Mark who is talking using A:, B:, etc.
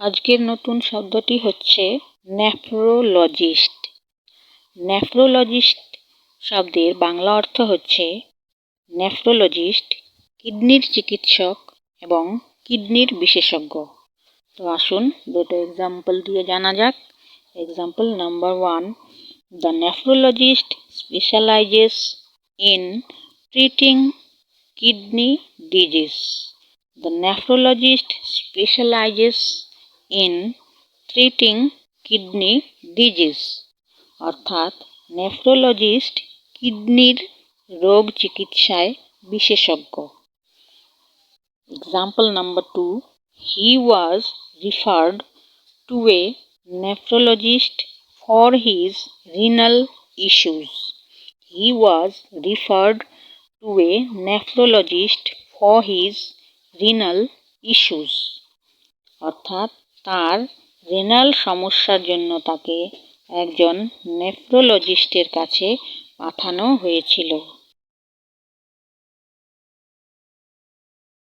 A: আজকের নতুন শব্দটি হচ্ছে নেফ্রোলজিস্ট নেফ্রোলজিস্ট শব্দের বাংলা অর্থ হচ্ছে নেফ্রোলজিস্ট কিডনির চিকিৎসক এবং কিডনির বিশেষজ্ঞ। তো আসুন দুটো এক্সাম্পল দিয়ে জানা যাক। Example number one the nephrologist specialises in treating kidney disease the nephrologist specialises in treating kidney disease অর্থাৎ নেফ্রোলজিস্ট কিডনির রোগ চিকিৎসায় বিশেষজ্ঞ। Example number two he was referred to a nephrologist for his renal issues he was referred to a nephrologist for his renal issues অর্থাৎ তার renal সমস্যার জন্য তাকে একজন নেফ্রোলজিস্টের কাছে পাঠানো হয়েছিল।